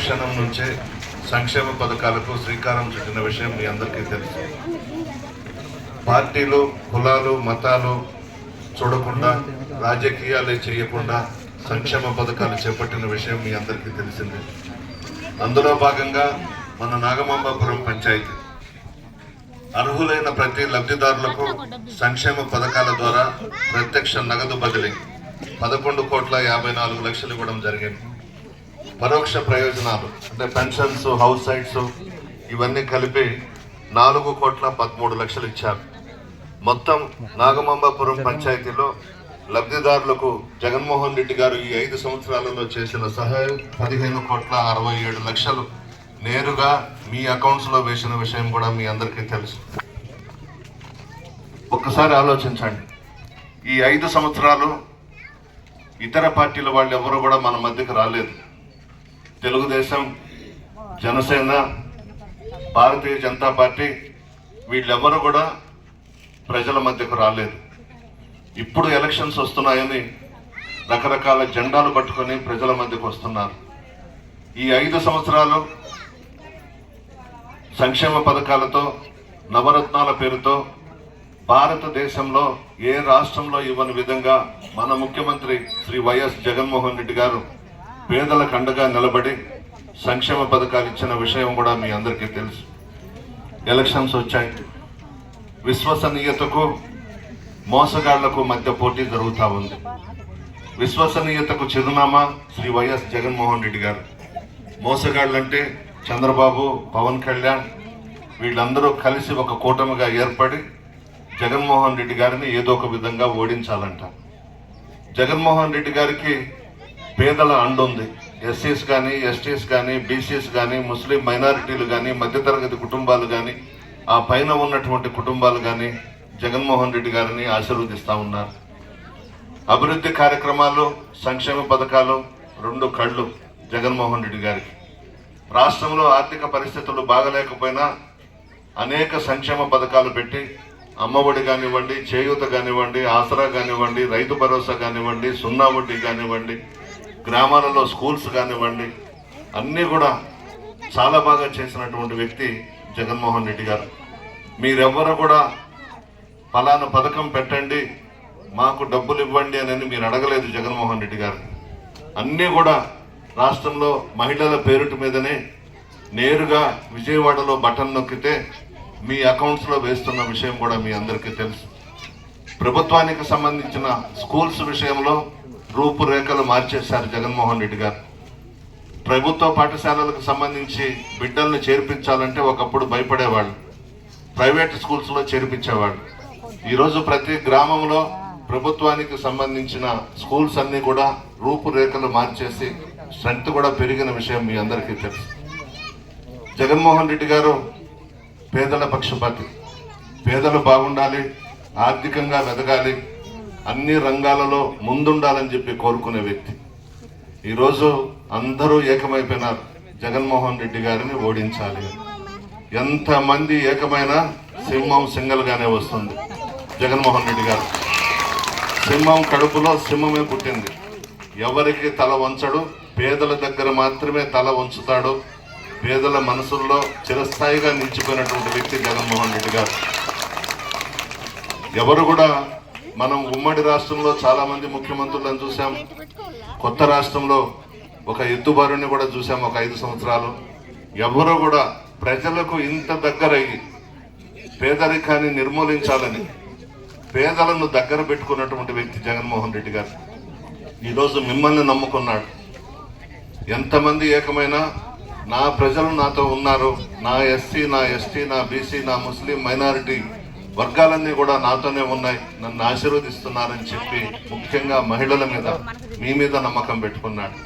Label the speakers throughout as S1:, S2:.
S1: క్షణం నుంచే సంక్షేమ పథకాలకు శ్రీకారం చుట్టిన విషయం మీ అందరికీ తెలుసు. పార్టీలు కులాలు మతాలు చూడకుండా రాజకీయాలే చేయకుండా సంక్షేమ పథకాలు చేపట్టిన విషయం మీ అందరికీ తెలిసిందే. అందులో భాగంగా మన నాగమాంబాపురం పంచాయతీ. అర్హులైన ప్రతి లబ్ధిదారులకు సంక్షేమ పథకాల ద్వారా ప్రత్యక్ష నగదు బదిలీ. పదకొండు కోట్ల యాభై నాలుగు లక్షలు ఇవ్వడం జరిగింది. పరోక్ష ప్రయోజనాలు అంటే పెన్షన్స్ హౌస్ సైట్స్ ఇవన్నీ కలిపి నాలుగు కోట్ల పదమూడు లక్షలు ఇచ్చారు. మొత్తం నాగమాంబాపురం పంచాయతీలో లబ్ధిదారులకు జగన్మోహన్ రెడ్డి గారు ఈ ఐదు సంవత్సరాలలో చేసిన సహాయం పదిహేను కోట్ల అరవై ఏడు లక్షలు. నేరుగా మీ అకౌంట్స్లో వేసిన విషయం కూడా మీ అందరికీ తెలుసు. ఒక్కసారి ఆలోచించండి. ఈ ఐదు సంవత్సరాలు ఇతర పార్టీల వాళ్ళు ఎవరు కూడా మన మధ్యకు రాలేదు. తెలుగుదేశం జనసేన భారతీయ జనతా పార్టీ వీళ్ళెవ్వరూ కూడా ప్రజల మధ్యకు రాలేదు. ఇప్పుడు ఎలక్షన్స్ వస్తున్నాయని రకరకాల జెండాలు పట్టుకొని ప్రజల మధ్యకు వస్తున్నారు. ఈ ఐదు సంవత్సరాలు సంక్షేమ పథకాలతో నవరత్నాల పేరుతో భారతదేశంలో ఏ రాష్ట్రంలో ఇవ్వని విధంగా మన ముఖ్యమంత్రి శ్రీ వైఎస్ జగన్మోహన్ రెడ్డి గారు పేదలకు అండగా నిలబడి సంక్షేమ పథకాలు ఇచ్చిన విషయం కూడా మీ అందరికీ తెలుసు. ఎలక్షన్స్ వచ్చాయి. విశ్వసనీయతకు మోసగాళ్ళకు మధ్య పోటీ జరుగుతూ ఉంది. విశ్వసనీయతకు చిరునామా శ్రీ వైఎస్ జగన్మోహన్ రెడ్డి గారు. మోసగాళ్ళంటే చంద్రబాబు పవన్ కళ్యాణ్ వీళ్ళందరూ కలిసి ఒక కూటమిగా ఏర్పడి జగన్మోహన్ రెడ్డి గారిని ఏదో ఒక విధంగా ఓడించాలంట. జగన్మోహన్ రెడ్డి గారికి పేదల అండుంది. ఎస్సీస్ కానీ ఎస్టీస్ కానీ బీసీస్ కానీ ముస్లిం మైనారిటీలు కానీ మధ్యతరగతి కుటుంబాలు కానీ ఆ పైన ఉన్నటువంటి కుటుంబాలు కానీ జగన్మోహన్ రెడ్డి గారిని ఆశీర్వదిస్తా ఉన్నారు. అభివృద్ధి కార్యక్రమాలు సంక్షేమ పథకాలు రెండు కళ్ళు జగన్మోహన్ రెడ్డి గారికి. రాష్ట్రంలో ఆర్థిక పరిస్థితులు బాగలేకపోయినా అనేక సంక్షేమ పథకాలు పెట్టి అమ్మఒడి కానివ్వండి చేయూత కానివ్వండి ఆసరా కానివ్వండి రైతు భరోసా కానివ్వండి సున్నా వడ్డీ కానివ్వండి గ్రామాలలో స్కూల్స్ కానివ్వండి అన్నీ కూడా చాలా బాగా చేసినటువంటి వ్యక్తి జగన్మోహన్ రెడ్డి గారు. మీరెవ్వరు కూడా ఫలానా పథకం పెట్టండి మాకు డబ్బులు ఇవ్వండి అని మీరు అడగలేదు జగన్మోహన్ రెడ్డి గారు. అన్నీ కూడా రాష్ట్రంలో మహిళల పేరుట మీదనే నేరుగా విజయవాడలో బటన్ నొక్కితే మీ అకౌంట్స్లో వేస్తున్న విషయం కూడా మీ అందరికీ తెలుసు. ప్రభుత్వానికి సంబంధించిన స్కూల్స్ విషయంలో రూపురేఖలు మార్చేశారు జగన్మోహన్ రెడ్డి గారు. ప్రభుత్వ పాఠశాలలకు సంబంధించి బిడ్డల్ని చేర్పించాలంటే ఒకప్పుడు భయపడేవాళ్ళు. ప్రైవేట్ స్కూల్స్లో చేర్పించేవాళ్ళు. ఈరోజు ప్రతి గ్రామంలో ప్రభుత్వానికి సంబంధించిన స్కూల్స్ అన్నీ కూడా రూపురేఖలు మార్చేసి స్ట్రెంగ్త్ కూడా పెరిగిన విషయం మీ అందరికీ తెలుసు. జగన్మోహన్ రెడ్డి గారు పేదల పక్షపాతి. పేదలు బాగుండాలి ఆర్థికంగా వెదగాలి అన్ని రంగాలలో ముందుండాలని చెప్పి కోరుకునే వ్యక్తి. ఈరోజు అందరూ ఏకమైపోయినారు. జగన్మోహన్ రెడ్డి గారిని ఓడించాలి ఎంతమంది ఏకమైన సింహం సింగల్గానే వస్తుంది. జగన్మోహన్ రెడ్డి గారు. సింహం కడుపులో సింహమే పుట్టింది. ఎవరికి తల వంచడు? పేదల దగ్గర మాత్రమే తల వంచుతాడు. పేదల మనసుల్లో చిరస్థాయిగా నిలిచిపోయినటువంటి వ్యక్తి జగన్మోహన్ రెడ్డి గారు. ఎవరు కూడా మనం ఉమ్మడి రాష్ట్రంలో చాలా మంది ముఖ్యమంత్రులను చూసాం కొత్త రాష్ట్రంలో ఒక ఎత్తుబారుని కూడా చూసాం ఒక ఐదు సంవత్సరాలు. ఎవరో కూడా ప్రజలకు ఇంత దగ్గరయ్యి పేదరికాన్ని నిర్మూలించాలని పేదలను దగ్గర పెట్టుకున్నటువంటి వ్యక్తి జగన్మోహన్ రెడ్డి గారు. ఈరోజు మిమ్మల్ని నమ్ముకున్నాడు. ఎంతమంది ఏకమైనా నా ప్రజలు నాతో ఉన్నారు. నా ఎస్సీ నా ఎస్టీ నా బీసీ నా ముస్లిం మైనారిటీ వర్గాలన్నీ కూడా నాతోనే ఉన్నాయి. నన్ను ఆశీర్వదిస్తున్నారని చెప్పి ముఖ్యంగా మహిళల మీద మీ మీద నమ్మకం పెట్టుకున్నాడు.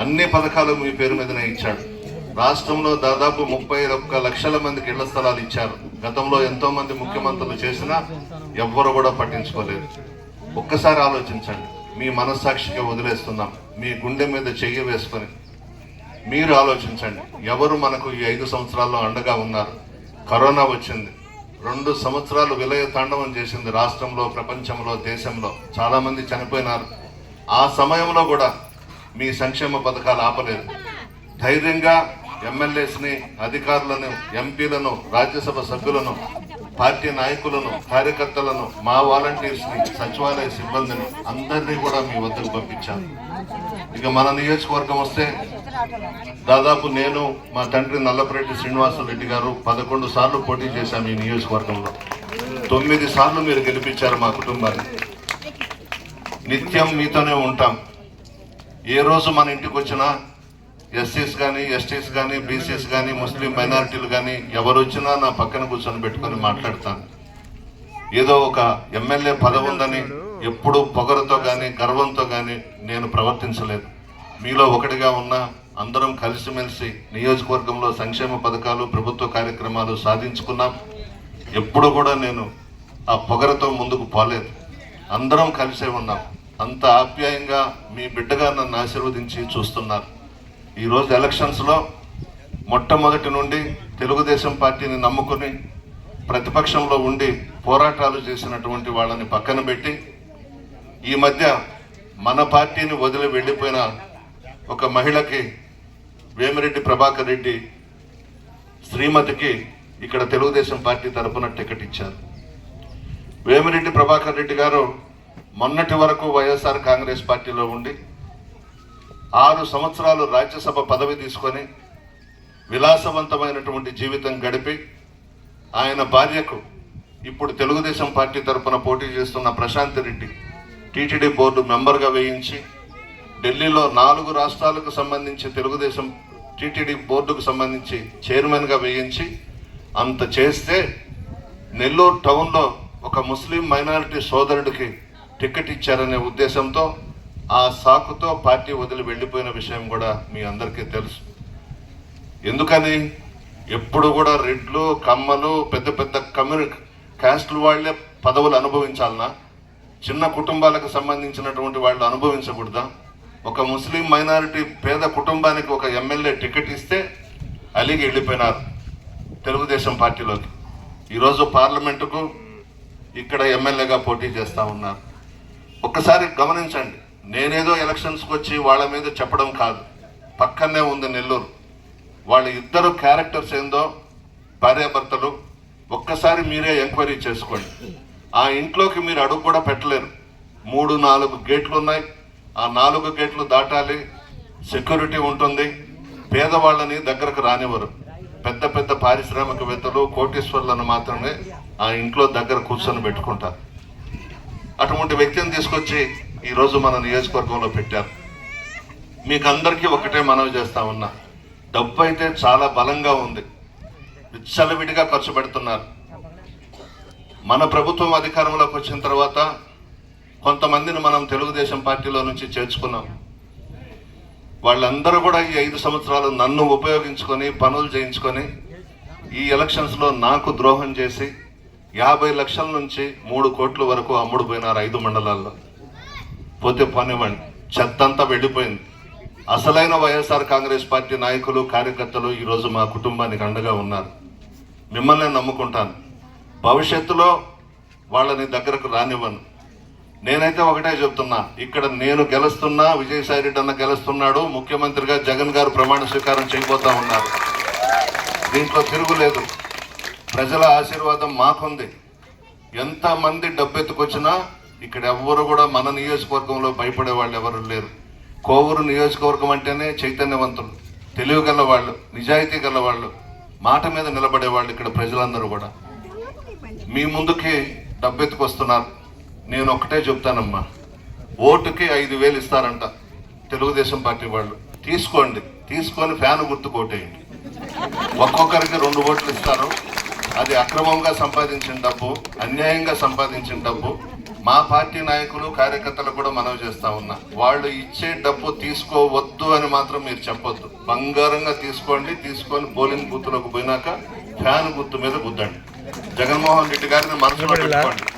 S1: అన్ని పథకాలు మీ పేరు మీదనే ఇచ్చాడు. రాష్ట్రంలో దాదాపు ముప్పై ఒక్క లక్షల మందికి ఇళ్ళ స్థలాలు ఇచ్చారు. గతంలో ఎంతో మంది ముఖ్యమంత్రులు చేసినా ఎవ్వరు కూడా పట్టించుకోలేదు. ఒక్కసారి ఆలోచించండి. మీ మనస్సాక్షికి వదిలేస్తున్నాం. మీ గుండె మీద చెయ్యి వేసుకొని మీరు ఆలోచించండి. ఎవరు మనకు ఈ ఐదు సంవత్సరాల్లో అండగా ఉన్నారు? కరోనా వచ్చింది. రెండు సంవత్సరాలు విలయ తాండవం చేసింది రాష్ట్రంలో ప్రపంచంలో దేశంలో. చాలామంది చనిపోయినారు. ఆ సమయంలో కూడా మీ సంక్షేమ పథకాలు ఆపలేదు. ధైర్యంగా ఎమ్మెల్యేస్ని అధికారులను ఎంపీలను రాజ్యసభ సభ్యులను పార్టీ నాయకులను కార్యకర్తలను మా వాలంటీర్స్ని సచివాలయ సిబ్బందిని అందరినీ కూడా మీ వద్దకు పంపించాను. ఇక మన నియోజకవర్గం వస్తే దాదాపు నేను మా తండ్రి నల్లపరెడ్డి శ్రీనివాసరెడ్డి గారు పదకొండు సార్లు పోటీ చేశాము ఈ నియోజకవర్గంలో. తొమ్మిది సార్లు మీరు గెలిపించారు మా కుటుంబాన్ని. నిత్యం మీతోనే ఉంటాం. ఏ రోజు మన ఇంటికి వచ్చినా ఎస్సీస్ కానీ ఎస్టీస్ కానీ బీసీస్ కానీ ముస్లిం మైనారిటీలు కానీ ఎవరు వచ్చినా నా పక్కన కూర్చొని పెట్టుకొని మాట్లాడతాను. ఏదో ఒక ఎమ్మెల్యే పదవి ఉందని ఎప్పుడు పొగరుతో కానీ గర్వంతో కానీ నేను ప్రవర్తించలేదు. మీలో ఒకటిగా ఉన్న అందరం కలిసిమెలిసి నియోజకవర్గంలో సంక్షేమ పథకాలు ప్రభుత్వ కార్యక్రమాలు సాధించుకున్నాం. ఎప్పుడు కూడా నేను ఆ పొగరతో ముందుకు పోలేదు. అందరం కలిసే ఉన్నాం. అంత ఆప్యాయంగా మీ బిడ్డగా నన్ను ఆశీర్వదించి చూస్తున్నారు. ఈరోజు ఎలక్షన్స్లో మొట్టమొదటి నుండి తెలుగుదేశం పార్టీని నమ్ముకుని ప్రతిపక్షంలో ఉండి పోరాటాలు చేసినటువంటి వాళ్ళని పక్కన పెట్టి ఈ మధ్య మన పార్టీని వదిలి వెళ్ళిపోయిన ఒక మహిళకి వేమిరెడ్డి ప్రభాకర్ రెడ్డి శ్రీమతికి ఇక్కడ తెలుగుదేశం పార్టీ తరపున టికెట్ ఇచ్చారు. వేమిరెడ్డి ప్రభాకర్ రెడ్డి గారు మొన్నటి వరకు వైఎస్ఆర్ కాంగ్రెస్ పార్టీలో ఉండి ఆరు సంవత్సరాలు రాజ్యసభ పదవి తీసుకొని విలాసవంతమైనటువంటి జీవితం గడిపి ఆయన భార్యకు ఇప్పుడు తెలుగుదేశం పార్టీ తరపున పోటీ చేస్తున్న ప్రశాంత్ రెడ్డి టీటీడీ బోర్డు మెంబర్గా వేయించి ఢిల్లీలో నాలుగు రాష్ట్రాలకు సంబంధించి తెలుగుదేశం టీటీడీ బోర్డుకు సంబంధించి చైర్మన్గా వేయించి అంత చేస్తే నెల్లూరు టౌన్లో ఒక ముస్లిం మైనారిటీ సోదరుడికి టికెట్ ఇచ్చారనే ఉద్దేశంతో ఆ సాకుతో పార్టీ వదిలి వెళ్ళిపోయిన విషయం కూడా మీ అందరికీ తెలుసు. ఎందుకని? ఎప్పుడు కూడా రెడ్లు కమ్మలు పెద్ద పెద్ద కమ్యూని కాస్టుల వాళ్ళే పదవులు అనుభవించాలనా? చిన్న కుటుంబాలకు సంబంధించినటువంటి వాళ్ళు అనుభవించకూడదా? ఒక ముస్లిం మైనారిటీ పేద కుటుంబానికి ఒక ఎమ్మెల్యే టికెట్ ఇస్తే అలిగి వెళ్ళిపోయినారు తెలుగుదేశం పార్టీలోకి. ఈరోజు పార్లమెంటుకు ఇక్కడ ఎమ్మెల్యేగా పోటీ చేస్తూ ఉన్నారు. ఒక్కసారి గమనించండి నేనేదో ఎలక్షన్స్కి వచ్చి వాళ్ళ మీద చెప్పడం కాదు. పక్కనే ఉంది నెల్లూరు. వాళ్ళ ఇద్దరు క్యారెక్టర్స్ ఏందో భార్యాభర్తలు ఒక్కసారి మీరే ఎంక్వైరీ చేసుకోండి. ఆ ఇంట్లోకి మీరు అడుగు కూడా పెట్టలేరు. మూడు నాలుగు గేట్లు ఉన్నాయి. ఆ నాలుగు గేట్లు దాటాలి. సెక్యూరిటీ ఉంటుంది. పేదవాళ్ళని దగ్గరకు రానివ్వరు. పెద్ద పెద్ద పారిశ్రామికవేత్తలు కోటీశ్వర్లను మాత్రమే ఆ ఇంట్లో దగ్గర కూర్చొని పెట్టుకుంటారు. అటువంటి వ్యక్తిని తీసుకొచ్చి ఈరోజు మన నియోజకవర్గంలో పెట్టారు. మీకు అందరికీ ఒకటే మనవి చేస్తా ఉన్నా. డబ్బు అయితే చాలా బలంగా ఉంది. విచ్చలవిడిగా ఖర్చు పెడుతున్నారు. మన ప్రభుత్వం అధికారంలోకి వచ్చిన తర్వాత కొంతమందిని మనం తెలుగుదేశం పార్టీలో నుంచి చేర్చుకున్నాం. వాళ్ళందరూ కూడా ఈ ఐదు సంవత్సరాలు నన్ను ఉపయోగించుకొని పనులు చేయించుకొని ఈ ఎలక్షన్స్లో నాకు ద్రోహం చేసి యాభై లక్షల నుంచి మూడు కోట్ల వరకు అమ్ముడుపోయినారు ఐదు మండలాల్లో. పోతే పనివ్వండి. చెత్తంతా వెళ్ళిపోయింది. అసలైన వైఎస్ఆర్ కాంగ్రెస్ పార్టీ నాయకులు కార్యకర్తలు ఈరోజు మా కుటుంబానికి అండగా ఉన్నారు. మిమ్మల్ని నమ్ముకుంటాను. భవిష్యత్తులో వాళ్ళని దగ్గరకు రానివ్వను. నేనైతే ఒకటే చెప్తున్నా. ఇక్కడ నేను గెలుస్తున్నా విజయసాయి రెడ్డి అన్న గెలుస్తున్నాడు ముఖ్యమంత్రిగా జగన్ గారు ప్రమాణ స్వీకారం చేయబోతా ఉన్నారు. దీంట్లో తిరుగులేదు. ప్రజల ఆశీర్వాదం మాకుంది. ఎంతమంది డబ్బెత్తుకొచ్చినా ఇక్కడ ఎవ్వరు కూడా మన నియోజకవర్గంలో భయపడే వాళ్ళు ఎవరు లేరు. కోవూరు నియోజకవర్గం అంటేనే చైతన్యవంతులు తెలివి గల వాళ్ళు నిజాయితీ గల వాళ్ళు మాట మీద నిలబడే వాళ్ళు ఇక్కడ ప్రజలందరూ కూడా. మీ ముందుకి డబ్బెత్తుకొస్తున్నారు. నేను ఒకటే చెప్తానమ్మా. ఓటుకి ఐదు వేలు ఇస్తారంట తెలుగుదేశం పార్టీ వాళ్ళు. తీసుకోండి. తీసుకొని ఫ్యాన్ గుర్తు కొట్టేయండి. ఒక్కొక్కరికి రెండు ఓట్లు ఇస్తారు. అది అక్రమంగా సంపాదించిన డబ్బు అన్యాయంగా సంపాదించిన డబ్బు. మా పార్టీ నాయకులు కార్యకర్తలు కూడా మనవి చేస్తా ఉన్నా. వాళ్ళు ఇచ్చే డబ్బు తీసుకోవద్దు అని మాత్రం మీరు చెప్పొద్దు. బంగారంగా తీసుకోండి తీసుకొని పోలింగ్ బూత్లోకి పోయినాక ఫ్యాన్ గుర్తు మీద గుద్దండి. జగన్మోహన్ రెడ్డి గారిని మనసులో పెట్టుకోండి.